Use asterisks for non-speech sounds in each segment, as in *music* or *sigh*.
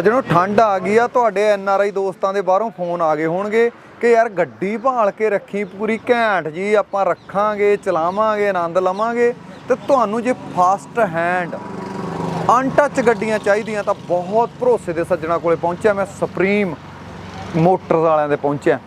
ਸੱਜਣੋ, ਠੰਡ ਆ ਗਈ ਆ, ਤੁਹਾਡੇ ਐਨ ਆਰ ਆਈ ਦੋਸਤਾਂ ਦੇ ਬਾਹਰੋਂ ਫੋਨ ਆ ਗਏ ਹੋਣਗੇ ਕਿ ਯਾਰ ਗੱਡੀ ਭਾਲ ਕੇ ਰੱਖੀ ਪੂਰੀ ਘੈਂਟ ਜੀ, ਆਪਾਂ ਰੱਖਾਂਗੇ, ਚਲਾਵਾਂਗੇ, ਆਨੰਦ ਲਵਾਂਗੇ। ਤੇ ਤੁਹਾਨੂੰ ਜੇ ਫਾਸਟ ਹੈਂਡ, ਅਨਟੱਚ ਗੱਡੀਆਂ ਚਾਹੀਦੀਆਂ ਤਾਂ ਬਹੁਤ ਭਰੋਸੇ ਦੇ ਸੱਜਣਾ ਕੋਲੇ ਪਹੁੰਚਿਆ। ਮੈਂ ਸੁਪਰੀਮ ਮੋਟਰਸ ਵਾਲਿਆਂ ਦੇ ਪਹੁੰਚਿਆ।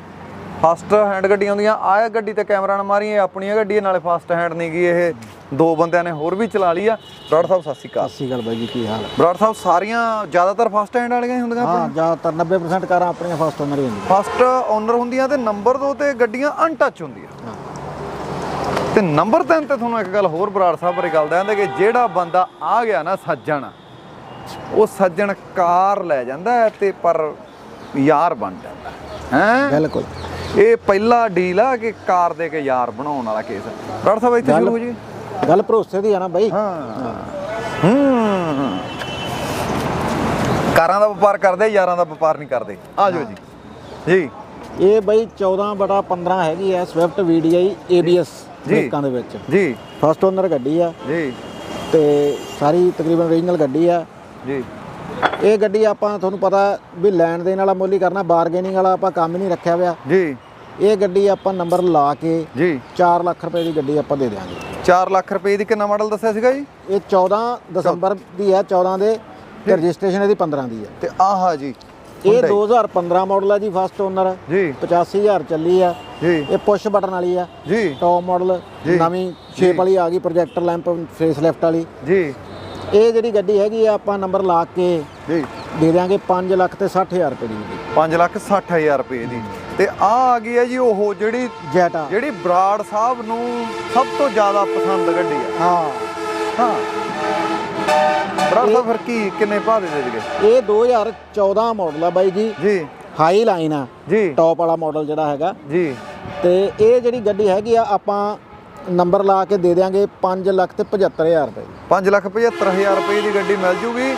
ਫਾਸਟ ਹੈਂਡ ਗੱਡੀਆਂ ਹੁੰਦੀਆਂ ਆਹ ਗੱਡੀ ਤੇ ਕੈਮਰਾ ਨਾ ਮਾਰੀ ਇਹ ਆਪਣੀਆਂ ਗੱਡੀ ਨਾਲੇ ਫਾਸਟ ਹੈਂਡ ਨਹੀਂ ਗਈ ਇਹ। ਦੋ ਬੰਦਿਆਂ ਨੇ ਹੋਰ ਵੀ ਚਲਾ ਲਈ ਆ। ਬਰਾੜ ਸਾਹਿਬ ਸਤਿ ਸ਼੍ਰੀ ਅਕਾਲ। ਸਤਿ ਸ਼੍ਰੀ ਅਕਾਲ ਬਾਈ ਜੀ ਕੀ ਹਾਲ ਹੈ ਬਰਾੜ ਸਾਹਿਬ ਸਾਰੀਆਂ ਜ਼ਿਆਦਾਤਰ ਫਸਟ ਹੈਂਡ ਵਾਲੀਆਂ ਹੀ ਹੁੰਦੀਆਂ ਹਾਂ ਜ਼ਿਆਦਾਤਰ 90% ਕਾਰਾਂ ਆਪਣੀਆਂ ਫਸਟ ਓਨਰ ਹੀ ਹੁੰਦੀਆਂ। ਫਸਟ ਓਨਰ ਹੁੰਦੀਆਂ ਤੇ ਨੰਬਰ 2 ਤੇ ਗੱਡੀਆਂ ਅਨਟੱਚ ਹੁੰਦੀਆਂ। ਤੇ ਨੰਬਰ 3 ਤੇ ਤੁਹਾਨੂੰ ਇੱਕ ਗੱਲ ਹੋਰ ਬਰਾੜ ਸਾਹਿਬ ਬਾਰੇ ਗੱਲ ਦੱਸਦੇ ਕਿ ਜਿਹੜਾ ਬੰਦਾ ਆ ਗਿਆ ਨਾ ਸੱਜਣ ਉਹ ਸੱਜਣ ਕਾਰ ਲੈ ਜਾਂਦਾ ਤੇ ਪਰ ਯਾਰ ਬਣ ਜਾਂਦਾ ਹੈ? ਬਿਲਕੁਲ। ਇਹ ਪਹਿਲਾ ਡੀਲ ਆ ਕਿ ਕਾਰ ਦੇ ਕੇ ਯਾਰ ਬਣਾਉਣ ਵਾਲਾ ਕੇਸ ਬਰਾੜ ਸਾਹਿਬ ਇੱਥੇ ਸ਼ੁਰੂ ਹੋ ਜੀ। ਗੱਲ ਭਰੋਸੇ ਦੀ ਆ ਨਾ ਬਾਈ। ਹਾਂ। ਹੂੰ। ਕਾਰਾਂ ਦਾ ਵਪਾਰ ਕਰਦੇ ਯਾਰਾਂ ਦਾ ਵਪਾਰ ਨਹੀਂ ਕਰਦੇ। ਆ ਜਾਓ ਜੀ। ਜੀ। ਇਹ ਬਾਈ 14 ਬਟਾ 15 ਹੈਗੀ ਹੈ ਸਵਿਫਟ ABS ਜੀ। ਬ੍ਰੇਕਾਂ ਦੇ ਵਿੱਚ। ਜੀ। ਫਸਟ ਓਨਰ ਗੱਡੀ ਆ। ਜੀ। ਤੇ ਸਾਰੀ ਤਕਰੀਬਨ ਓਰੀਜਨਲ ਗੱਡੀ ਆ। ਜੀ। ਇਹ ਗੱਡੀ ਆਪਾਂ ਤੁਹਾਨੂੰ ਪਤਾ ਵੀ ਲੈਣ ਦੇਣ ਵਾਲਾ ਮੁੱਲ ਹੀ ਕਰਨਾ ਬਾਰਗੇਨਿੰਗ ਵਾਲਾ ਆਪਾਂ ਕੰਮ ਹੀ ਨਹੀਂ ਰੱਖਿਆ ਹੋਇਆ। ਜੀ। ਇਹ ਗੱਡੀ ਆਪਾਂ ਨੰਬਰ ਲਾ ਕੇ ਜੀ। 4 ਲੱਖ ਰੁਪਏ ਦੀ ਗੱਡੀ ਆਪਾਂ ਦੇ ਦਿਆਂਗੇ। 4 ਲੱਖ ਰੁਪਏ ਦੀ ਕਿੰਨਾ ਮਾਡਲ ਦੱਸਿਆ ਸੀਗਾ ਜੀ? ਇਹ 14 ਦਸੰਬਰ ਦੀ ਹੈ 14 ਦੇ ਤੇ ਰਜਿਸਟ੍ਰੇਸ਼ਨ ਇਹਦੀ 15 ਦੀ ਹੈ। ਤੇ ਆਹਾ ਜੀ ਇਹ 2015 ਮਾਡਲ ਹੈ ਜੀ ਫਸਟ ਓਨਰ ਜੀ। 85000 ਚੱਲੀ ਆ। ਜੀ। ਇਹ ਪੁਸ਼ ਬਟਨ ਵਾਲੀ ਆ। ਜੀ। Top model. ਨਵੀਂ ਸ਼ੇਪ ਵਾਲੀ ਆ ਗਈ ਪ੍ਰੋਜੈਕਟਰ ਲੈਂਪ ਫੇਸ ਲਿਫਟ ਵਾਲੀ। ਜੀ। ਇਹ ਜਿਹੜੀ ਗੱਡੀ ਹੈਗੀ ਆ ਆਪਾਂ ਨੰਬਰ ਲਾ ਕੇ ਜੀ। ਦੇ ਦਿਆਂਗੇ 5 ਲੱਖ ਤੇ 60000 ਰੁਪਏ ਦੀ ਗੱਡੀ। 5 ਲੱਖ 60000 ਰੁਪਏ ਦੀ। ਤੇ ਆ ਆ ਗਈ ਹੈ ਜੀ ਉਹ ਜਿਹੜੀ ਜੈਟਾ। ਜਿਹੜੀ ਬਰਾੜ ਸਾਹਿਬ ਨੂੰ ਸਭ ਤੋਂ ਜ਼ਿਆਦਾ ਪਸੰਦ ਗੱਡੀ ਆ। ਹਾਂ। ਹਾਂ। ਬਰਾੜ ਸਾਹਿਬ ਫਿਰ ਕੀ ਕਿੰਨੇ ਭਾਅ ਦੇ ਦੇ ਦਿਗੇ ਇਹ 2014 ਮਾਡਲ ਆ ਬਾਈ ਜੀ। ਜੀ। ਹਾਈ ਲਾਈਨ ਆ। ਜੀ। ਟੌਪ ਵਾਲਾ ਮਾਡਲ ਜਿਹੜਾ ਹੈਗਾ। ਜੀ। ਤੇ ਇਹ ਜਿਹੜੀ ਗੱਡੀ ਹੈਗੀ ਆ ਆਪਾਂ ਨੰਬਰ ਲਾ ਕੇ ਦੇ ਦਿਆਂਗੇ 5 ਲੱਖ ਤੇ 75000 ਰੁਪਏ। ਦੀ 5 ਲੱਖ 75000 ਰੁਪਏ ਦੀ ਗੱਡੀ ਮਿਲ ਜੂਗੀ।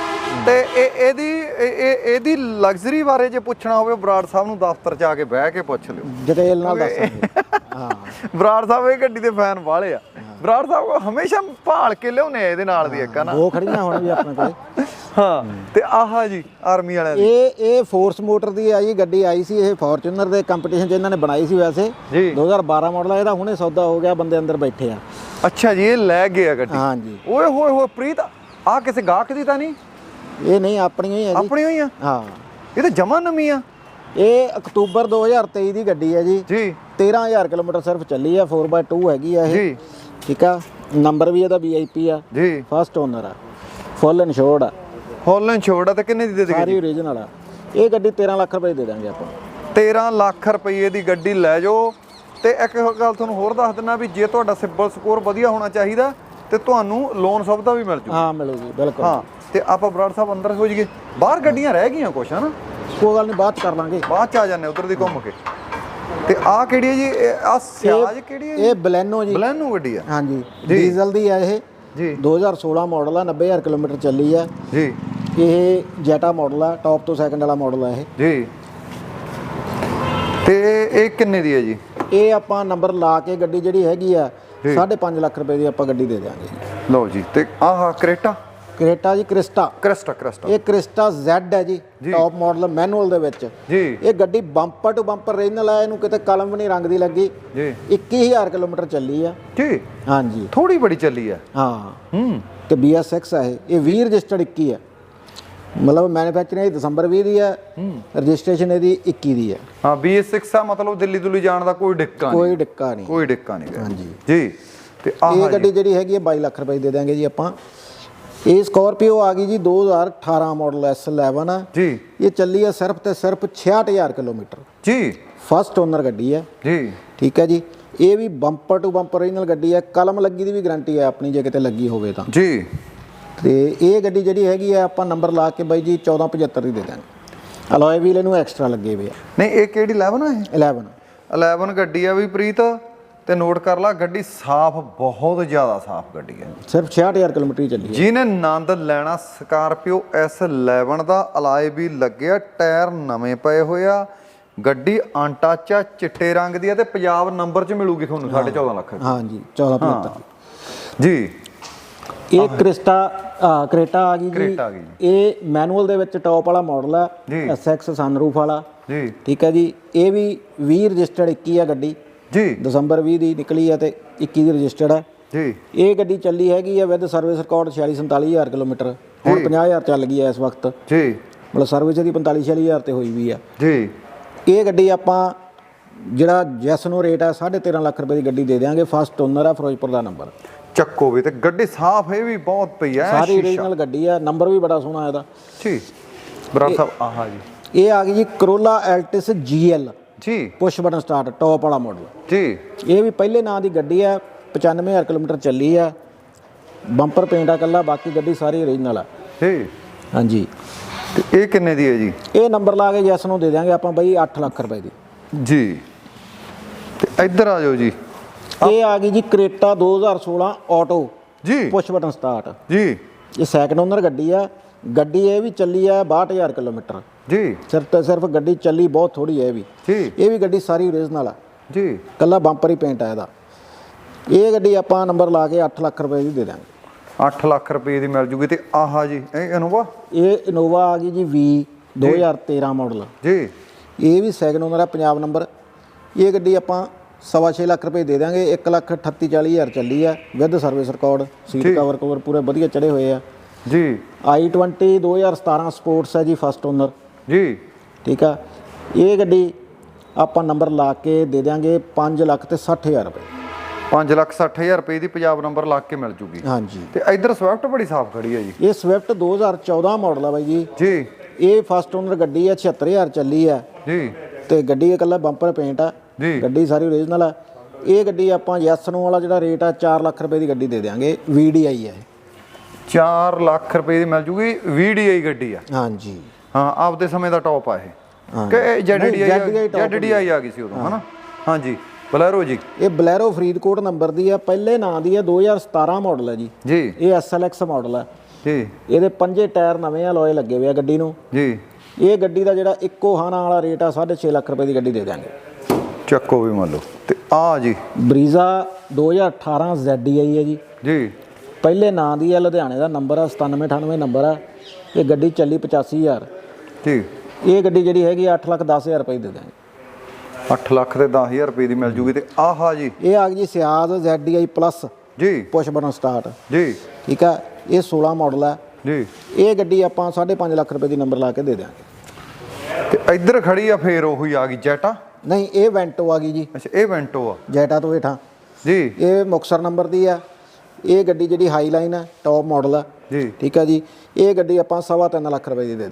ਤੇ ਇਹ ਇਹਦੀ ਇਹ ਇਹ- ਇਹਦੀ ਲਗਜ਼ਰੀ ਬਾਰੇ ਜੇ ਪੁੱਛਣਾ ਹੋਵੇ ਬਰਾੜ ਸਾਹਿਬ ਨੂੰ ਦਫ਼ਤਰ 'ਚ ਆ ਕੇ ਬਹਿ ਕੇ ਪੁੱਛ ਲਿਓ। ਡਿਟੇਲ ਨਾਲ ਦੱਸਾਂਗੇ ਹਾਂ। *laughs* ਬਰਾੜ ਸਾਹਿਬ ਇਹ ਗੱਡੀ ਦੇ ਫੈਨ ਵਾਲੇ ਆ। ਬਰਾੜ ਸਾਹਿਬ ਕੋ ਹਮੇਸ਼ਾ ਭਾਲ ਕੇ ਲਿਆਉਨੇ ਆ ਇਹਦੇ ਨਾਲ ਦੀ ਇੱਕ ਹਨਾ ਦੋ ਖੜੀਆਂ ਹੁਣ ਵੀ ਆਪਣੇ ਕੋਲੇ। ਹਾਂ ਤੇ ਆਹਾ ਜੀ ਆਰਮੀ ਵਾਲਿਆਂ ਦੀ। ਇਹ ਇਹ ਫੋਰਸ ਮੋਟਰ ਦੀ ਆਈ ਗੱਡੀ ਆਈ ਸੀ ਇਹ ਫੋਰਚੂਨਰ ਦੇ ਕੰਪੀਟੀਸ਼ਨ 'ਚ ਇਹਨਾਂ ਨੇ ਬਣਾਈ ਸੀ ਵੈਸੇ। ਜੀ। 2012 ਮਾਡਲ ਆ ਇਹਦਾ ਹੁਣੇ ਸੌਦਾ ਹੋ ਗਿਆ ਬੰਦੇ ਅੰਦਰ ਬੈਠੇ ਆ। ਅੱਛਾ ਜੀ ਇਹ ਲੈ ਗਏ ਆ ਗੱਡੀ। ਹਾਂਜੀ ਓਏ ਹੋਏ ਹੋਏ ਪ੍ਰੀਤ ਆ ਕਿਸੇ ਗਾਹਕ ਦੀ ਤਾਂ ਨਹੀਂ? ਇਹ ਨਹੀਂ ਆਪਣੀਆਂ ਹੀ ਆ ਜੀ। ਆਪਣੀ ਹੋਈ ਆ? ਹਾਂ। ਇਹ ਤਾਂ ਜਮਾ ਨਵੀਂ ਆ। ਇਹ ਅਕਤੂਬਰ 2023 ਦੀ ਗੱਡੀ ਹੈ ਜੀ। ਜੀ। 13000 ਕਿਲੋਮੀਟਰ ਸਿਰਫ ਚੱਲੀ ਆ 4x2 ਹੈਗੀ ਆ ਇਹ। ਜੀ। ਠੀਕ ਆ? ਨੰਬਰ ਵੀ ਇਹਦਾ VIP ਆ। ਜੀ। ਫਸਟ ਓਨਰ ਆ। ਫੁੱਲ ਇਨਸ਼ੋਰਡ ਆ। ਹੋਲਨ ਛੋੜ ਆ ਤੇ ਕਿੰਨੇ ਦੀ ਦੇ ਦੇਗੇ ਸਾਰੀ ਓਰੀਜਨਲ ਆ। ਇਹ ਗੱਡੀ 13 ਲੱਖ ਰੁਪਏ ਦੀ ਦਾਂਗੇ ਆਪਾਂ। 13 ਲੱਖ ਰੁਪਏ ਦੀ ਗੱਡੀ ਲੈ ਜਾਓ। ਤੇ ਇੱਕ ਹੋਰ ਗੱਲ ਤੁਹਾਨੂੰ ਹੋਰ ਦੱਸ ਦਿੰਨਾ ਵੀ ਜੇ ਤੁਹਾਡਾ ਸਿਬਲ ਸਕੋਰ ਵਧੀਆ ਹੋਣਾ ਚਾਹੀਦਾ ਤੇ ਤੁਹਾਨੂੰ ਲੋਨ ਸੁਵਿਧਾ ਵੀ ਮਿਲ ਜੂ ਹਾਂ ਮਿਲੂਗੀ ਬਿਲਕੁਲ। ਹਾਂ ਤੇ ਆਪਾਂ ਬਰਾੜ ਸਾਹਿਬ ਅੰਦਰ ਹੋ ਜਾਈਏ। ਬਾਹਰ ਗੱਡੀਆਂ ਰਹਿ ਗਈਆਂ ਕੁਛ ਹਨਾ? ਕੋਈ ਗੱਲ ਨਹੀਂ ਬਾਅਦ ਕਰ ਲਾਂਗੇ। ਬਾਅਦ ਚ ਆ ਜਾਂਦੇ ਉਧਰ ਦੀ ਘੁੰਮ ਕੇ। ਤੇ ਆਹ ਕਿਹੜੀ ਹੈ ਜੀ? ਆ ਸਿਆਜ ਕਿਹੜੀ ਹੈ ਇਹ ਬਲੈਨੋ ਜੀ। ਬਲੈਨੋ ਗੱਡੀ ਆ। ਹਾਂਜੀ ਡੀਜ਼ਲ ਦੀ ਆ ਇਹ। ਜੀ। 2016 ਮਾਡਲ ਆ 90000 ਕਿਲੋਮੀਟਰ ਚੱਲੀ ਆ। ਜੀ। ਇਹ ਜੈਟਾ ਮਾਡਲ ਆ ਟੌਪ ਤੋਂ ਸੈਕੰਡ ਵਾਲਾ ਮਾਡਲ ਆ ਇਹ। ਜੀ। ਤੇ ਇਹ ਕਿੰਨੇ ਦੀ ਹੈ ਜੀ? ਇਹ ਆਪਾਂ ਨੰਬਰ ਲਾ ਕੇ ਗੱਡੀ ਜਿਹੜੀ ਹੈਗੀ ਆ 5.5 ਲੱਖ ਰੁਪਏ ਦੀ ਆਪਾਂ ਗੱਡੀ ਦੇ ਦਿਆਂਗੇ। ਲਓ ਜੀ ਤੇ ਆਹ ਕ੍ਰੇਟਾ? ਕ੍ਰੇਟਾ ਜੀ ਕ੍ਰਿਸਟਾ। Crysta Crysta. ਇਹ ਕ੍ਰਿਸਟਾ Z ਹੈ ਜੀ ਟੌਪ ਮਾਡਲ ਮੈਨੂਅਲ ਦੇ ਵਿੱਚ। ਜੀ। ਇਹ ਗੱਡੀ ਬੰਪਰ ਟੂ ਬੰਪਰ ਰੀਜਨਲ ਆ ਇਹਨੂੰ ਕਿਤੇ ਕਲਮ ਵੀ ਨਹੀਂ ਰੰਗ ਦੀ ਲੱਗੀ। ਜੀ। 21000 ਕਿਲੋਮੀਟਰ ਚੱਲੀ ਆ। ਜੀ। ਹਾਂਜੀ। ਥੋੜੀ ਬੜੀ ਚੱਲੀ ਆ। ਹਾਂ। ਹੂੰ। ਤੇ BS6 ਆ ਇਹ। ਇਹ 20 ਰਜਿਸਟਰਡ 21 ਆ। ਮਤਲਬ ਮੈਨੂਫੈਕਚਰਿੰਗ ਦਸੰਬਰ 20 ਦੀ ਆ ਰਜਿਸਟ੍ਰੇਸ਼ਨ ਇਹਦੀ 21 ਦੀ ਆ ਹਾਂ BS6 ਆ ਮਤਲਬ ਦਿੱਲੀ ਦੁੱਲੀ ਜਾਣ ਦਾ ਕੋਈ ਡਿੱਕਾ ਨਹੀਂ। ਕੋਈ ਡਿੱਕਾ ਨਹੀਂ। ਕੋਈ ਡਿੱਕਾ ਨਹੀਂ। ਹਾਂਜੀ। ਜੀ ਤੇ ਆਹ ਇਹ ਗੱਡੀ ਜਿਹੜੀ ਹੈਗੀ ਹੈ 22 ਲੱਖ ਰੁਪਏ ਦੀ ਦੇ ਦਾਂਗੇ ਜੀ ਆਪਾਂ। ਇਹ ਸਕਾਰਪੀਓ ਆ ਗਈ ਜੀ 2018 ਮਾਡਲ S11 ਆ। ਜੀ। ਇਹ ਚੱਲੀ ਆ ਸਿਰਫ ਤੇ ਸਿਰਫ 66000 ਕਿਲੋਮੀਟਰ। ਜੀ। ਫਸਟ ਓਨਰ ਗੱਡੀ ਹੈ। ਜੀ। ਠੀਕ ਹੈ ਜੀ। ਇਹ ਵੀ ਬੰਪਰ ਟੂ ਬੰਪਰ ਓਰੀਜਨਲ ਗੱਡੀ ਹੈ। ਕਲਮ ਲੱਗੀ ਦੀ ਵੀ ਗਾਰੰਟੀ ਹੈ ਆਪਣੀ ਜੇ ਕਿਤੇ ਲੱਗੀ ਹੋਵੇ ਤਾਂ। ਜੀ। ਤੇ ਇਹ ਗੱਡੀ ਜਿਹੜੀ ਹੈਗੀ ਆ ਆਪਾਂ ਨੰਬਰ ਲਾ ਕੇ ਬਾਈ ਜੀ 1475 ਦੀ ਦੇ ਦਾਂਗੇ ਅਲੋਏ ਵੀਲ ਇਹਨੂੰ ਐਕਸਟਰਾ ਲੱਗੇ ਹੋਏ ਆ। ਨਹੀਂ ਇਹ ਕਿਹੜੀ 11 ਆ ਇਹ? 11 11 ਗੱਡੀ ਆ ਵੀ ਪ੍ਰੀਤ ਤੇ ਨੋਟ ਕਰ ਲਾ ਗੱਡੀ ਸਾਫ਼ ਬਹੁਤ ਜ਼ਿਆਦਾ ਸਾਫ਼ ਗੱਡੀ ਹੈ ਸਿਰਫ 66000 ਕਿਲੋਮੀਟਰ ਹੀ ਚੱਲੀ ਹੈ ਜਿਹਨੇ ਆਨੰਦ ਲੈਣਾ ਸਕਾਰਪੀਓ S11 ਦਾ ਅਲਾਈ ਵੀ ਲੱਗਿਆ ਟਾਇਰ ਨਵੇਂ ਪਏ ਹੋਏ ਆ। ਗੱਡੀ ਅਨਟੱਚ ਆ ਚਿੱਟੇ ਰੰਗ ਦੀ ਆ ਤੇ ਪੰਜਾਬ ਨੰਬਰ 'ਚ ਮਿਲੂਗੀ ਤੁਹਾਨੂੰ 14.5 ਲੱਖ ਹਾਂਜੀ 1475 ਜੀ। ਇਹ ਕ੍ਰਿਸਟਾ ਆ ਕ੍ਰੇਟਾ ਆ ਗਈ ਜੀ। ਕ੍ਰੇਟਾ ਆ ਗਈ ਇਹ ਮੈਨੂਅਲ ਦੇ ਵਿੱਚ ਟੌਪ ਵਾਲਾ ਮਾਡਲ ਆ। ਜੀ। SX ਸਨਰੂਫ ਵਾਲਾ। ਜੀ। ਠੀਕ ਹੈ ਜੀ। ਇਹ ਵੀ 20 ਰਜਿਸਟਰਡ 21 ਆ ਗੱਡੀ। ਜੀ। ਦਸੰਬਰ 20 ਦੀ ਨਿਕਲੀ ਆ ਤੇ 21 ਦੀ ਰਜਿਸਟਰਡ ਆ। ਜੀ। ਇਹ ਗੱਡੀ ਚੱਲੀ ਹੈਗੀ ਆ ਵਿਦ ਸਰਵਿਸ ਰਿਕਾਰਡ 46 47000 ਕਿਲੋਮੀਟਰ। ਹੁਣ 50000 ਚੱਲ ਗਈ ਆ ਇਸ ਵਕਤ। ਜੀ। ਮਤਲਬ ਸਰਵਿਸ ਦੀ 45 46000 ਤੇ ਹੋਈ ਵੀ ਆ। ਜੀ। ਇਹ ਗੱਡੀ ਆਪਾਂ ਜਿਹੜਾ ਜੈਸ ਨੂੰ ਰੇਟ ਆ 13.5 ਲੱਖ ਰੁਪਏ ਦੀ ਗੱਡੀ ਦੇ ਦੇਵਾਂਗੇ ਫਸਟ ਓਨਰ ਆ ਫਿਰੋਜ਼ਪੁਰ ਦਾ ਨੰਬਰ। ਚੱਕੋ ਵੀ ਤੇ ਗੱਡੀ ਸਾਫ਼ ਇਹ ਵੀ ਬਹੁਤ ਪਈ ਹੈ ਸਾਰੀ ਓਰੀਜਨਲ ਗੱਡੀ ਆ ਨੰਬਰ ਵੀ ਬੜਾ ਸੋਹਣਾ ਇਹਦਾ। ਜੀ ਬਰਾ ਸਾਹਿਬ ਆਹਾ ਜੀ। ਇਹ ਆ ਗਈ ਜੀ ਕਰੋਲਾ ਐਲਟਿਸ GL ਜੀ। ਪੁਸ਼ ਬਟਨ ਸਟਾਰਟ ਟੌਪ ਵਾਲਾ ਮਾਡਲ ਜੀ। ਇਹ ਵੀ ਪਹਿਲੇ ਨਾਂ ਦੀ ਗੱਡੀ ਆ 95000 ਕਿਲੋਮੀਟਰ ਚੱਲੀ ਆ ਬੰਪਰ ਪੇਂਟ ਆ ਕੱਲਾ ਬਾਕੀ ਗੱਡੀ ਸਾਰੀ ਓਰੀਜਨਲ ਆ। ਜੀ। ਹਾਂਜੀ। ਤੇ ਇਹ ਕਿੰਨੇ ਦੀ ਹੈ ਜੀ? ਇਹ ਨੰਬਰ ਲਾ ਕੇ ਜੈਸ ਨੂੰ ਦੇ ਦਿਆਂਗੇ ਆਪਾਂ ਬਈ 8 ਲੱਖ ਰੁਪਏ ਦੀ। ਜੀ। ਤੇ ਇੱਧਰ ਆ ਜਾਓ ਜੀ। ਇਹ ਆ ਗਈ ਜੀ ਕ੍ਰੇਟਾ 2016 ਆਟੋ ਜੀ। ਪੁਸ਼ ਬਟਨ ਸਟਾਰਟ ਜੀ। ਇਹ ਸੈਕਿੰਡ ਓਨਰ ਗੱਡੀ ਆ। ਗੱਡੀ ਇਹ ਵੀ ਚੱਲੀ ਆ 62000 ਕਿਲੋਮੀਟਰ। ਜੀ। ਸਿਰਫ ਤੇ ਸਿਰਫ ਗੱਡੀ ਚੱਲੀ ਬਹੁਤ ਥੋੜੀ ਹੈ ਇਹ ਵੀ। ਜੀ। ਇਹ ਵੀ ਗੱਡੀ ਸਾਰੀ ਓਰੀਜਨਲ ਆ। ਜੀ। ਕੱਲਾ ਬੰਪਰ ਹੀ ਪੇਂਟ ਆ ਇਹਦਾ। ਇਹ ਗੱਡੀ ਆਪਾਂ ਨੰਬਰ ਲਾ ਕੇ 8 ਲੱਖ ਰੁਪਏ ਦੀ ਦੇ ਦਾਂਗੇ 8 ਲੱਖ ਰੁਪਏ ਦੀ ਮਿਲ ਜੂਗੀ ਤੇ ਆਹਾ ਜੀ ਇਹ ਇਨੋਵਾ ਇਹ ਇਨੋਵਾ ਆ ਗਈ ਜੀ V 2013 ਮਾਡਲ ਜੀ। ਇਹ ਵੀ ਸੈਕਿੰਡ ਓਨਰ ਆ ਪੰਜਾਬ ਨੰਬਰ ਇਹ ਗੱਡੀ ਆਪਾਂ ਸਵਾ ਛੇ ਲੱਖ ਰੁਪਏ ਦੇ ਦਾਂਗੇ 1 ਲੱਖ 38 40 ਹਜ਼ਾਰ ਚੱਲੀ ਆ with service record seat cover cover ਪੂਰੇ ਵਧੀਆ ਚੜੇ ਹੋਏ ਆ। ਜੀ। I20 2017 ਸਪੋਰਟਸ ਹੈ ਜੀ ਫਸਟ ਓਨਰ ਜੀ। ਠੀਕ ਆ? ਇਹ ਗੱਡੀ ਆਪਾਂ ਨੰਬਰ ਲਾ ਕੇ ਦੇ ਦਿਆਂਗੇ 5 ਲੱਖ ਤੇ 60 ਹਜ਼ਾਰ ਰੁਪਏ। 5 ਲੱਖ 60 ਹਜ਼ਾਰ ਰੁਪਏ ਦੀ ਪੰਜਾਬ ਨੰਬਰ ਲਾ ਕੇ ਮਿਲ ਜੂਗੀ। ਹਾਂਜੀ। ਤੇ ਇੱਧਰ ਸਵਿਫਟ ਬੜੀ ਸਾਫ਼ ਖੜੀ ਹੈ ਜੀ। ਇਹ ਸਵਿਫਟ 2014 ਮਾਡਲ ਆ ਬਾਈ ਜੀ। ਜੀ। ਇਹ ਫਸਟ ਓਨਰ ਗੱਡੀ ਆ 76000 ਚੱਲੀ ਆ। ਜੀ। ਤੇ ਗੱਡੀ ਇਕੱਲਾ ਬੰਪਰ ਪੇਂਟ ਆ। ਜੀ। ਗੱਡੀ ਸਾਰੀ ਓਰੀਜਨਲ ਆ। ਇਹ ਗੱਡੀ ਆਪਾਂ ਯੈਸ ਨੂੰ ਵਾਲਾ ਜਿਹੜਾ ਰੇਟ ਆ 4 ਲੱਖ ਰੁਪਏ ਦੀ ਗੱਡੀ ਦੇ ਦਿਆਂਗੇ। VDI ਹੈ 4 ਲੱਖ ਰੁਪਏ ਦੀ ਮਿਲ ਜੂਗੀ VDI ਗੱਡੀ ਆ। ਹਾਂਜੀ। ਹਾਂ ਆਪਦੇ ਸਮੇਂ ਦਾ ਟੌਪ ਆ ਇਹ। ਹਾਂ। ਕਿ top ZDI ਆ। ਗਈ ਸੀ ਉਦੋਂ ਹਨਾ? ਹਾਂਜੀ। ਬਲੈਰੋ ਜੀ। ਇਹ ਬਲੈਰੋ ਫਰੀਦਕੋਟ ਨੰਬਰ ਦੀ ਆ। ਪਹਿਲੇ ਨਾਂ ਦੀ ਆ 2017 ਮਾਡਲ ਹੈ ਜੀ। ਜੀ। ਇਹ SLX ਮਾਡਲ ਆ। ਜੀ। ਇਹਦੇ ਪੰਜੇ ਟਾਇਰ ਨਵੇਂ ਆ ਲੋਏ ਲੱਗੇ ਹੋਏ ਆ ਗੱਡੀ ਨੂੰ। ਜੀ। ਇਹ ਗੱਡੀ ਦਾ ਜਿਹੜਾ ਇੱਕੋ ਹਾਨਾ ਵਾਲਾ ਰੇਟ ਆ 6.5 ਲੱਖ ਰੁਪਏ ਦੀ ਗੱਡੀ ਦੇ ਦਿਆਂਗੇ। ਚੱਕੋ ਵੀ ਮੰਨ ਲਓ। ਤੇ ਆ ਜੀ। ਬਰੀਜ਼ਾ 2018 ZDI ਹੈ ਜੀ। ਜੀ। ਪਹਿਲੇ ਨਾਂ ਦੀ ਆ ਲੁਧਿਆਣੇ ਦਾ ਨੰਬਰ ਆ 9798 ਨੰਬਰ ਆ। ਇਹ ਗੱਡੀ ਚੱਲੀ 85000 ਜੀ। ਇਹ ਗੱਡੀ ਜਿਹੜੀ ਹੈਗੀ 8 ਲੱਖ 10000 ਰੁਪਏ ਦੀ ਦੇ ਦਿਆਂਗੇ 8 ਲੱਖ ਤੇ 10000 ਰੁਪਏ ਦੀ ਮਿਲ ਜੂਗੀ ਤੇ ਆਹਾ ਜੀ। ਇਹ ਆ ਗਈ ਜੀ ਸਿਆਜ਼ ZDI ਪਲੱਸ ਜੀ। Push button start. ਜੀ। ਠੀਕ ਆ? ਇਹ 16 ਮਾਡਲ ਆ। ਜੀ। ਇਹ ਗੱਡੀ ਆਪਾਂ 5.5 ਲੱਖ ਰੁਪਏ ਦੀ ਨੰਬਰ ਲਾ ਕੇ ਦੇ ਦਿਆਂਗੇ। ਤੇ ਇੱਧਰ ਖੜੀ ਆ ਫੇਰ ਉਹੀ ਆ ਗਈ ਜੈਟਾ। ਨਹੀਂ ਇਹ ਵੈਂਟੋ ਆ ਗਈ ਜੀ। ਅੱਛਾ ਇਹ ਵੈਂਟੋ ਆ। ਜੈਟਾ ਤੋਂ ਹੇਠਾਂ। ਜੀ। ਇਹ ਮੁਕਸਰ ਨੰਬਰ ਦੀ ਆ। ਇਹ ਗੱਡੀ ਜਿਹੜੀ ਹਾਈ ਲਾਈਨ ਆ ਟੌਪ ਮਾਡਲ ਆ। ਜੀ। ਠੀਕ ਆ ਜੀ। ਇਹ ਗੱਡੀ ਆਪਾਂ ਸਵਾ ਤਿੰਨ ਲੱਖ ਰੁਪਏ ਦੀ ਦੇ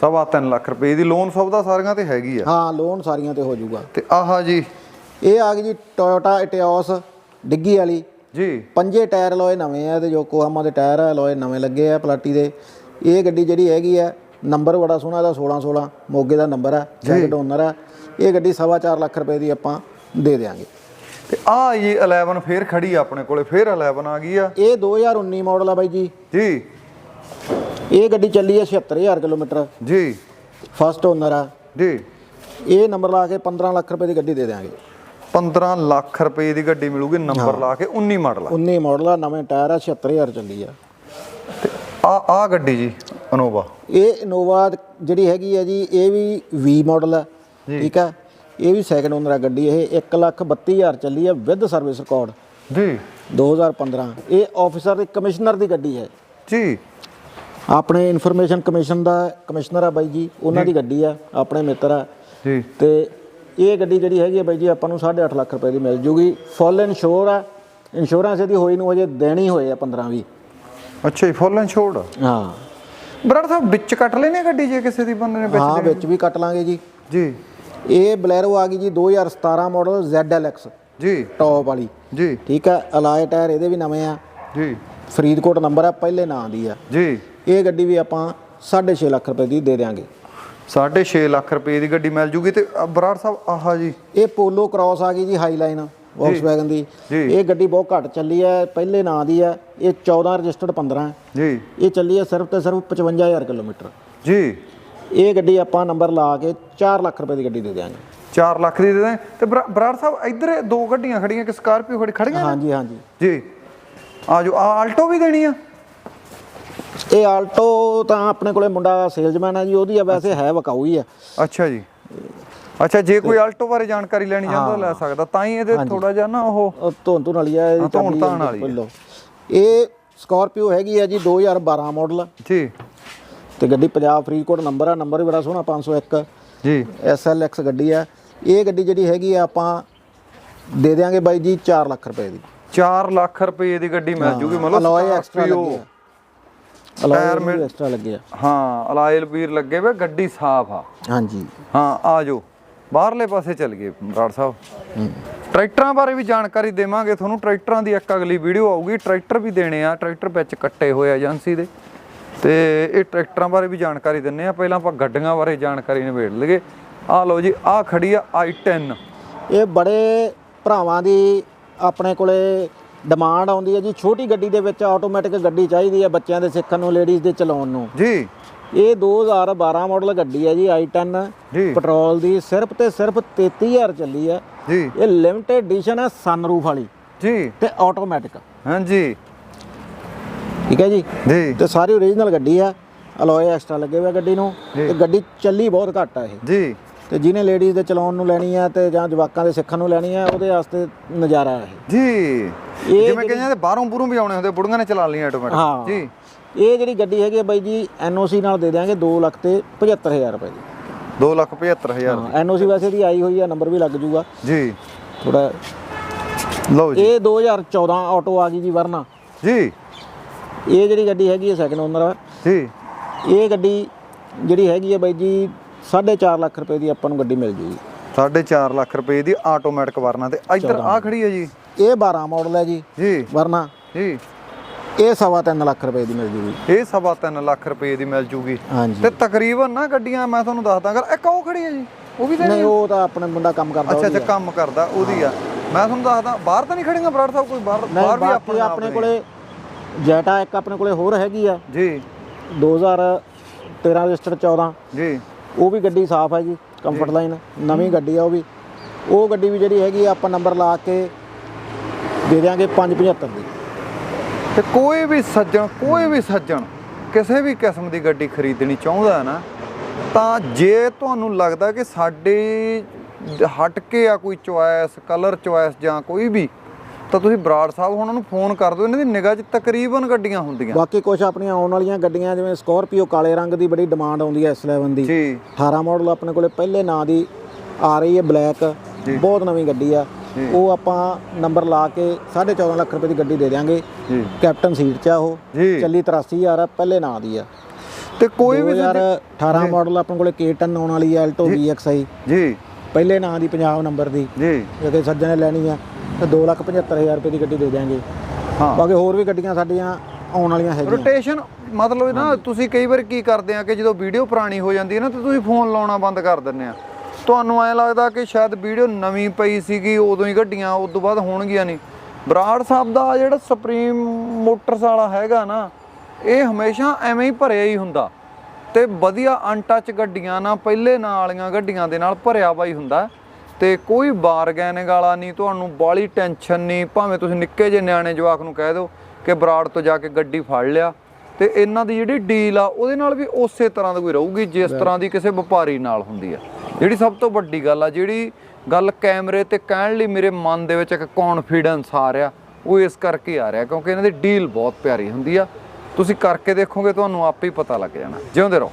ਸਵਾ ਤਿੰਨ ਲੱਖ ਰੁਪਏ ਦੀ। ਲੋਨ ਸੌਦਾ ਸਾਰੀਆਂ ਤੇ ਹੈਗੀ ਆ। ਹਾਂ ਲੋਨ ਸਾਰੀਆਂ ਤੇ ਹੋ ਜਾਊਗਾ। ਤੇ ਆਹਾ ਜੀ। ਇਹ ਆ ਗਈ ਜੀ ਟੋਇੋਟਾ ਇਟਿਓਸ ਡਿੱਗੀ ਵਾਲੀ। ਜੀ। ਪੰਜੇ ਟਾਇਰ ਲੋਏ ਨਵੇਂ ਆ ਤੇ ਯੋਕੋਹਾਮਾ ਦੇ ਟਾਇਰ ਆ ਲੋਏ ਨਵੇਂ ਲੱਗੇ ਆ ਪਲਾਟੀ ਦੇ। ਇਹ ਗੱਡੀ ਜਿਹੜੀ ਹੈਗੀ ਆ ਨੰਬਰ ਬੜਾ ਸੋਹਣਾ ਇਹਦਾ 16 16 ਮੋਗੇ ਦਾ ਨੰਬਰ ਆ ਸੈਕਿੰਡ ਓਨਰ ਆ। ਇਹ ਗੱਡੀ ਸਵਾ ਚਾਰ ਲੱਖ ਰੁਪਏ ਦੀ ਆਪਾਂ ਦੇ ਦਿਆਂਗੇ। ਤੇ ਆ ਜੀ 11 ਫੇਰ ਖੜੀ ਆ ਆਪਣੇ ਕੋਲੇ ਫੇਰ 11 ਆ ਗਈ ਆ। ਇਹ 2019 ਮਾਡਲ ਆ ਬਾਈ ਜੀ। ਜੀ। ਇਹ ਗੱਡੀ ਚੱਲੀ ਆ 76000 ਕਿਲੋਮੀਟਰ। ਜੀ। ਫਸਟ ਓਨਰ ਆ। ਜੀ। ਇਹ ਨੰਬਰ ਲਾ ਕੇ 15 ਲੱਖ ਰੁਪਏ ਦੀ ਗੱਡੀ ਦੇ ਦਿਆਂਗੇ। 15 ਲੱਖ ਰੁਪਏ ਦੀ ਗੱਡੀ ਮਿਲੂਗੀ ਨੰਬਰ ਲਾ ਕੇ 19 ਮਾਡਲ ਆ। 19 ਮਾਡਲ ਆ ਨਵੇਂ ਟਾਇਰ ਆ 76000 ਚੱਲੀ ਆ। ਤੇ ਆ ਆ ਗੱਡੀ ਜੀ ਅਨੋਵਾ ਇਹ ਇਨੋਵਾ ਜਿਹੜੀ ਹੈਗੀ ਆ ਜੀ ਇਹ ਵੀ V ਮਾਡਲ ਆ। ਠੀਕ ਆ? ਇਹ ਵੀ ਸੈਕਿੰਡ ਓਨਰ ਆ ਗੱਡੀ ਇਹ 132000 ਚੱਲੀ ਆ ਵਿਦ ਸਰਵਿਸ ਰਿਕਾਰਡ ਜੀ। 2015 ਇਹ ਆਫੀਸਰ ਦੀ ਕਮਿਸ਼ਨਰ ਦੀ ਗੱਡੀ ਹੈ। ਜੀ। ਆਪਣੇ ਇਨਫੋਰਮੇਸ਼ਨ ਕਮਿਸ਼ਨ ਦਾ ਕਮਿਸ਼ਨਰ ਆ ਬਾਈ ਜੀ ਉਹਨਾਂ ਦੀ ਗੱਡੀ ਆ ਆਪਣੇ ਮਿੱਤਰ ਆ। ਜੀ। ਤੇ ਇਹ ਗੱਡੀ ਜਿਹੜੀ ਹੈਗੀ ਆ ਬਾਈ ਜੀ ਆਪਾਂ ਨੂੰ 8.5 ਲੱਖ ਰੁਪਏ ਦੀ ਮਿਲ ਜੂਗੀ। ਫੁੱਲ ਇੰਸ਼ੋਰ ਆ। ਇੰਸ਼ੋਰੈਂਸ ਇਹਦੀ ਹੋਈ ਨੂੰ ਹਜੇ ਦੇਣੀ ਹੋਏ ਆ 15 20 ਅੱਛਾ ਜੀ ਫੁੱਲ ਇੰਸ਼ੋਰਡ ਹਾਂ। ਬਰਾੜ ਸਾਹਿਬ ਵਿੱਚ ਕੱਟ ਲੈਨੇ ਗੱਡੀ ਜੇ ਕਿਸੇ ਦੀ ਬੰਦੇ ਨੇ ਵਿੱਚ ਹਾਂ ਵਿੱਚ ਵੀ ਕੱਟ ਲਾਂਗੇ ਜੀ। ਜੀ। ਇਹ ਬਲੈਰੋ ਆ ਗਈ ਜੀ 2017 ਮਾਡਲ ZLX ਜੀ। ਟੌਪ ਵਾਲੀ। ਜੀ। ਠੀਕ ਆ ਅਲਾਏ ਟਾਇਰ ਇਹਦੇ ਵੀ ਨਵੇਂ ਆ। ਜੀ। ਫਰੀਦਕੋਟ ਨੰਬਰ ਆ ਪਹਿਲੇ ਨਾਂ ਦੀ ਆ। ਜੀ। ਇਹ ਗੱਡੀ ਵੀ ਆਪਾਂ 6.5 ਲੱਖ ਰੁਪਏ ਦੀ ਦੇ ਦਿਆਂਗੇ। 6.5 ਲੱਖ ਰੁਪਏ ਦੀ ਗੱਡੀ ਮਿਲ ਜੂਗੀ ਤੇ ਬਰਾੜ ਸਾਹਿਬ ਆਹਾ ਜੀ। ਇਹ ਪੋਲੋ ਕ੍ਰਾਸ ਆ ਗਈ ਜੀ ਹਾਈ ਲਾਈਨ ਵੌਕਸਵੈਗਨ ਦੀ। ਜੀ। ਇਹ ਗੱਡੀ ਬਹੁਤ ਘੱਟ ਚੱਲੀ ਹੈ ਪਹਿਲੇ ਨਾਂ ਦੀ ਆ। ਇਹ 14 ਰਜਿਸਟਰਡ 15 ਹੈ। ਜੀ। ਇਹ ਚੱਲੀ ਹੈ ਸਿਰਫ ਤੇ ਸਿਰਫ 55000 ਕਿਲੋਮੀਟਰ। ਜੀ। ਇਹ ਗੱਡੀ ਆਪਾਂ ਨੰਬਰ ਲਾ ਕੇ 4 ਲੱਖ ਰੁਪਏ ਦੀ ਗੱਡੀ ਦੇ ਦਿਆਂਗੇ। 4 ਲੱਖ ਦੀ ਦੇ ਦੇ ਤੇ ਬਰਾ- ਬਰਾੜ ਸਾਹਿਬ ਇੱਧਰ ਦੋ ਗੱਡੀਆਂ ਖੜੀਆਂ ਕਿ ਸਕਾਰਪੀਓ ਖੜੀ ਖੜੀਆਂ ਨੇ? ਹਾਂਜੀ ਹਾਂਜੀ। ਜੀ। ਆ ਜੋ ਆ ਆਲਟੋ ਵੀ ਦੇਣੀ ਆ। ਇਹ ਆਲਟੋ ਤਾਂ ਆਪਣੇ ਕੋਲੇ ਮੁੰਡਾ ਸੇਲਜ਼ਮੈਨ ਹੈ ਜੀ ਉਹਦੀ ਆ ਵੈਸੇ ਹੈ ਵਕਾਊ ਹੀ ਆ। ਅੱਛਾ ਜੀ। ਅੱਛਾ ਜੇ ਕੋਈ ਆਲਟੋ ਬਾਰੇ ਜਾਣਕਾਰੀ ਲੈਣੀ ਚਾਹੁੰਦਾ ਲੈ ਸਕਦਾ। ਤਾਂ ਹੀ ਇਹਦੇ ਥੋੜਾ ਜਿਹਾ ਨਾ ਉਹ ਉਹ ਧੋਣ ਧੋਣ ਵਾਲੀ ਆ ਇਹਦੀ ਹਾਂ, ਧੋਣ ਚਾਬੀ ਧਾਣ ਵਾਲੀ ਆ। ਲਓ। ਇਹ ਸਕਾਰਪੀਓ ਹੈਗੀ ਆ ਜੀ 2012 ਮਾਡਲ। ਜੀ। ਤੇ ਗੱਡੀ ਪੰਜਾਬ ਫਰੀਦਕੋਟ ਨੰਬਰ ਆ ਨੰਬਰ ਵੀ ਬੜਾ ਸੋਹਣਾ 501 ਜੀ। SLX ਗੱਡੀ ਆ। ਇਹ ਗੱਡੀ ਜਿਹੜੀ ਹੈਗੀ ਆ ਆਪਾਂ ਦੇ ਦਿਆਂਗੇ ਬਾਈ ਜੀ 4 ਲੱਖ ਰੁਪਏ ਦੀ। 4 ਲੱਖ ਰੁਪਏ ਦੀ ਗੱਡੀ ਮਿਲ ਜੂਗੀ ਮਤਲਬ ਅਲੋਏ ਐਕਸਟਰਾ। ਲੱਗੀ ਆ। ਅਲੋਏ ਐਕਸਟਰਾ ਲੱਗੇ ਆ। ਹਾਂ ਅਲਾਇਲ ਵੀਰ ਲੱਗੇ ਵੇ ਗੱਡੀ ਸਾਫ਼ ਆ। ਹਾਂਜੀ। ਹਾਂ ਆ ਜਾਓ। ਬਾਹਰਲੇ ਪਾਸੇ ਚੱਲ ਗਏ ਬਰਾੜ ਸਾਹਿਬ। ਟਰੈਕਟਰਾਂ ਬਾਰੇ ਵੀ ਜਾਣਕਾਰੀ ਦੇਵਾਂਗੇ ਤੁਹਾਨੂੰ। ਟਰੈਕਟਰਾਂ ਦੀ ਇੱਕ ਅਗਲੀ ਵੀਡੀਓ ਆਊਗੀ। ਟਰੈਕਟਰ ਵੀ ਦੇਣੇ ਆ। ਟਰੈਕਟਰ ਵਿੱਚ ਕੱਟੇ ਹੋਏ ਏਜੰਸੀ ਦੇ। ਤੇ ਇਹ ਟਰੈਕਟਰਾਂ ਬਾਰੇ ਵੀ ਜਾਣਕਾਰੀ ਦਿੰਨੇ ਆ ਪਹਿਲਾਂ ਆਪਾਂ ਗੱਡੀਆਂ ਬਾਰੇ ਜਾਣਕਾਰੀ ਨਿਬੇੜ ਲਈਏ। ਆ ਲਓ ਜੀ ਆ ਖੜੀ ਆ i10 ਇਹ ਬੜੇ ਭਰਾਵਾਂ ਦੀ ਆਪਣੇ ਕੋਲੇ ਡਿਮਾਂਡ ਆਉਂਦੀ ਹੈ ਜੀ। ਛੋਟੀ ਗੱਡੀ ਦੇ ਵਿੱਚ ਆਟੋਮੈਟਿਕ ਗੱਡੀ ਚਾਹੀਦੀ ਹੈ ਬੱਚਿਆਂ ਦੇ ਸਿੱਖਣ ਨੂੰ ਲੇਡੀਜ਼ ਦੇ ਚਲਾਉਣ ਨੂੰ। ਜੀ। ਇਹ 2012 ਮਾਡਲ ਗੱਡੀ ਹੈ ਜੀ i10 ਜੀ। ਪੈਟਰੋਲ ਦੀ ਸਿਰਫ ਤੇ ਸਿਰਫ 33000 ਚੱਲੀ ਹੈ। ਜੀ। ਇਹ ਲਿਮਟਿਡ ਐਡੀਸ਼ਨ ਹੈ ਸਨਰੂਫ ਵਾਲੀ। ਜੀ। ਤੇ ਆਟੋਮੈਟਿਕ ਹਾਂਜੀ। ਠੀਕ ਹੈ ਜੀ? ਜੀ। ਤੇ ਸਾਰੀ ਓਰੀਜਨਲ ਗੱਡੀ ਆ। ਅਲੋਏ ਐਕਸਟਰਾ ਲੱਗੇ ਹੋਇਆ ਗੱਡੀ ਨੂੰ। ਤੇ ਗੱਡੀ ਚੱਲੀ ਬਹੁਤ ਘੱਟ ਆ ਇਹ। ਜੀ। ਤੇ ਜਿਹਨੇ ਲੇਡੀਜ਼ ਦੇ ਚਲਾਉਣ ਨੂੰ ਲੈਣੀ ਆ ਤੇ ਜਾਂ ਜਵਾਕਾਂ ਦੇ ਸਿੱਖਣ ਨੂੰ ਲੈਣੀ ਆ ਉਹਦੇ ਵਾਸਤੇ ਨਜ਼ਾਰਾ ਹੈ ਜੀ। ਜਿਵੇਂ ਕਈਆਂ ਦੇ ਬਾਹਰੋਂ ਬੁਰੋਂ ਵੀ ਆਉਣੇ ਹੁੰਦੇ ਬੁੜੀਆਂ ਨੇ ਚਲਾ ਲਈਆਂ ਆਟੋਮੈਟਿਕ ਜੀ। ਇਹ ਜਿਹੜੀ ਗੱਡੀ ਹੈਗੀ ਬਾਈ ਜੀ ਐਨਓਸੀ ਨਾਲ ਦੇ ਦਿਆਂਗੇ 2 ਲੱਖ ਤੇ 75000 ਰੁਪਏ ਦੀ। 275000 ਹਾਂ ਐਨਓਸੀ ਵੈਸੇ ਦੀ ਆਈ ਹੋਈ ਆ ਨੰਬਰ ਵੀ ਲੱਗ ਜੂਗਾ। ਜੀ। ਥੋੜਾ ਲਓ ਜੀ। ਇਹ 2014 ਆਟੋ ਆ ਗਈ ਜੀ ਵਰਨਾ। ਜੀ। ਇਹ ਜਿਹੜੀ ਗੱਡੀ ਹੈਗੀ ਹੈ ਸੈਕਿੰਡ ਓਨਰ ਆ। ਜੀ। ਇਹ ਗੱਡੀ ਜਿਹੜੀ ਹੈਗੀ ਆ ਬਾਈ ਜੀ 4.5 ਲੱਖ ਰੁਪਏ ਦੀ ਆਪਾਂ ਨੂੰ ਗੱਡੀ ਮਿਲ ਜੂਗੀ। 4.5 ਲੱਖ ਰੁਪਏ ਦੀ ਆਟੋਮੈਟਿਕ ਵਰਨਾ ਤੇ ਇੱਧਰ ਆ ਖੜੀ ਹੈ ਜੀ। ਇਹ 12 ਮਾਡਲ ਹੈ ਜੀ ਜੀ। ਵਰਨਾ। ਜੀ। ਇਹ ਸਵਾ ਤਿੰਨ ਲੱਖ ਰੁਪਏ ਦੀ ਮਿਲ ਜੂਗੀ। ਇਹ ਸਵਾ ਤਿੰਨ ਲੱਖ ਰੁਪਏ ਦੀ ਮਿਲ ਜੂਗੀ। ਹਾਂਜੀ। ਤੇ ਤਕਰੀਬਨ ਨਾ ਗੱਡੀਆਂ ਮੈਂ ਤੁਹਾਨੂੰ ਦੱਸਦਾ ਕਰ ਇੱਕ ਉਹ ਖੜੀ ਹੈ ਜੀ ਉਹ ਵੀ ਤਾਂ ਨਹੀਂ ਉਹ ਤਾਂ ਆਪਣੇ ਮੁੰਡਾ ਕੰਮ ਕਰਦਾ ਅੱਛਾ ਅੱਛਾ ਕੰਮ ਕਰਦਾ ਉਹਦੀ ਆ। ਮੈਂ ਤੁਹਾਨੂੰ ਦੱਸਦਾ ਬਾਹਰ ਤਾਂ ਨਹੀਂ ਖੜੀਆਂ ਬਰਾੜ ਸਾਹਿਬ ਕੋਈ ਬਾਹਰ ਬਾਹਰ ਵੀ ਆਪਣੇ ਆਪਣੇ ਕੋਲੇ ਜੈਟਾ ਇੱਕ ਆਪਣੇ ਕੋਲੇ ਹੋਰ ਹੈਗੀ ਆ। ਜੀ। 2013 ਰਜਿਸਟਰ 14 ਜੀ। ਉਹ ਵੀ ਗੱਡੀ ਸਾਫ਼ ਹੈ ਜੀ ਕੰਫਰਟ ਲਾਈਨ ਨਵੀਂ ਗੱਡੀ ਆ ਉਹ ਵੀ। ਉਹ ਗੱਡੀ ਵੀ ਜਿਹੜੀ ਹੈਗੀ ਆ ਆਪਾਂ ਨੰਬਰ ਲਾ ਕੇ ਦੇ ਦਿਆਂਗੇ 575 ਦੀ। ਤੇ ਕੋਈ ਵੀ ਸੱਜਣ ਕੋਈ ਵੀ ਸੱਜਣ ਕਿਸੇ ਵੀ ਕਿਸਮ ਦੀ ਗੱਡੀ ਖਰੀਦਣੀ ਚਾਹੁੰਦਾ ਨਾ ਤਾਂ ਜੇ ਤੁਹਾਨੂੰ ਲੱਗਦਾ ਕਿ ਸਾਡੇ ਹਟ ਕੇ ਆ ਕੋਈ ਚੁਆਇਸ ਕਲਰ ਚੁਆਇਸ ਜਾਂ ਕੋਈ ਵੀ ਤਾਂ ਤੁਸੀਂ ਬਰਾੜ ਸਾਹਿਬ ਉਹਨਾਂ ਨੂੰ ਫੋਨ ਕਰ ਦਿਓ ਇਹਨਾਂ ਦੀ ਨਿਗਾਹ 'ਚ ਤਕਰੀਬਨ ਗੱਡੀਆਂ ਹੁੰਦੀਆਂ। ਬਾਕੀ ਕੁਝ ਆਪਣੀਆਂ ਆਉਣ ਵਾਲੀਆਂ ਗੱਡੀਆਂ ਜਿਵੇਂ ਸਕਾਰਪੀਓ ਕਾਲੇ ਰੰਗ ਦੀ ਬੜੀ ਡਿਮਾਂਡ ਆਉਂਦੀ ਹੈ S11 ਦੀ। ਜੀ। 18 ਮਾਡਲ ਆਪਣੇ ਕੋਲੇ ਪਹਿਲੇ ਨਾਂ ਦੀ ਆ ਰਹੀ ਹੈ ਬਲੈਕ ਬਹੁਤ ਨਵੀਂ ਗੱਡੀ ਆ। ਉਹ ਆਪਾਂ ਨੰਬਰ ਲਾ ਕੇ 14.5 ਲੱਖ ਰੁਪਏ ਦੀ ਗੱਡੀ ਦੇ ਦਿਆਂਗੇ। ਜੀ। ਕੈਪਟਨ ਸੀਟ 'ਚ ਆ ਉਹ। ਚੱਲੀ 83000 ਆ ਪਹਿਲੇ ਨਾਂ ਦੀ ਆ। ਤੇ ਕੋਈ ਵੀ 2018 ਮਾਡਲ ਆਪਣੇ ਕੋਲੇ K10 ਆਉਣ ਵਾਲੀ ਹੈ ਐਲਟੋ VXI ਜੀ। ਪਹਿਲੇ ਨਾਂ ਦੀ ਪੰਜਾਬ ਨੰਬਰ ਦੀ। ਜੀ। ਜੇ ਸੱਜਣ ਨੇ ਲੈਣੀ ਆ। ਤਾਂ 275000 ਰੁਪਏ ਦੀ ਗੱਡੀ ਦੇ ਦਿਆਂਗੇ। ਹਾਂ। ਬਾਕੀ ਹੋਰ ਵੀ ਗੱਡੀਆਂ ਸਾਡੀਆਂ ਆਉਣ ਵਾਲੀਆਂ ਹੈਗੀਆਂ। ਰੋਟੇਸ਼ਨ ਮਤਲਬ ਨਾ ਤੁਸੀਂ ਕਈ ਵਾਰ ਕੀ ਕਰਦੇ ਆ ਕਿ ਜਦੋਂ ਵੀਡੀਓ ਪੁਰਾਣੀ ਹੋ ਜਾਂਦੀ ਹੈ ਨਾ ਤੇ ਤੁਸੀਂ ਫੋਨ ਲਾਉਣਾ ਬੰਦ ਕਰ ਦਿੰਦੇ ਆ। ਤੁਹਾਨੂੰ ਐ ਲੱਗਦਾ ਕਿ ਸ਼ਾਇਦ ਵੀਡੀਓ ਨਵੀਂ ਪਈ ਸੀਗੀ ਉਦੋਂ ਹੀ ਗੱਡੀਆਂ ਉਸ ਤੋਂ ਬਾਅਦ ਹੋਣਗੀਆਂ ਨਹੀਂ। ਬਰਾੜ ਸਾਹਿਬ ਦਾ ਜਿਹੜਾ ਸੁਪਰੀਮ ਮੋਟਰਸ ਵਾਲਾ ਹੈਗਾ ਨਾ ਇਹ ਹਮੇਸ਼ਾ ਐਵੇਂ ਹੀ ਭਰਿਆ ਹੀ ਹੁੰਦਾ। ਤੇ ਵਧੀਆ ਅਨਟੱਚ ਗੱਡੀਆਂ ਨਾਲ ਪਹਿਲੇ ਨਾਲ ਵਾਲੀਆਂ ਗੱਡੀਆਂ ਦੇ ਨਾਲ ਭਰਿਆ ਬਾਈ ਹੁੰਦਾ। ਤੇ ਕੋਈ ਬਾਰਗੈਨਿੰਗ ਵਾਲਾ ਨਹੀਂ ਤੁਹਾਨੂੰ ਬਾਲੀ ਟੈਨਸ਼ਨ ਨਹੀਂ ਭਾਵੇਂ ਤੁਸੀਂ ਨਿੱਕੇ ਜਿਹੇ ਨਿਆਣੇ ਜਵਾਕ ਨੂੰ ਕਹਿ ਦਿਓ ਕਿ ਬਰਾੜ ਤੋਂ ਜਾ ਕੇ ਗੱਡੀ ਫੜ ਲਿਆ। ਤੇ ਇਹਨਾਂ ਦੀ ਜਿਹੜੀ ਡੀਲ ਆ ਉਹਦੇ ਨਾਲ ਵੀ ਉਸੇ ਤਰ੍ਹਾਂ ਦੀ ਕੋਈ ਰਹੂਗੀ ਜਿਸ ਤਰ੍ਹਾਂ ਦੀ ਕਿਸੇ ਵਪਾਰੀ ਨਾਲ ਹੁੰਦੀ ਆ। ਜਿਹੜੀ ਸਭ ਤੋਂ ਵੱਡੀ ਗੱਲ ਆ ਜਿਹੜੀ ਗੱਲ ਕੈਮਰੇ ਤੇ ਕਹਿਣ ਲਈ ਮੇਰੇ ਮਨ ਦੇ ਵਿੱਚ ਇੱਕ ਕੌਨਫੀਡੈਂਸ ਆ ਰਿਹਾ ਉਹ ਇਸ ਕਰਕੇ ਆ ਰਿਹਾ ਕਿਉਂਕਿ ਇਹਨਾਂ ਦੀ ਡੀਲ ਬਹੁਤ ਪਿਆਰੀ ਹੁੰਦੀ ਆ। ਤੁਸੀਂ ਕਰਕੇ ਦੇਖੋਗੇ ਤੁਹਾਨੂੰ ਆਪੇ ਹੀ ਪਤਾ ਲੱਗ ਜਾਣਾ। ਜਿਉਂਦੇ ਰਹੋ।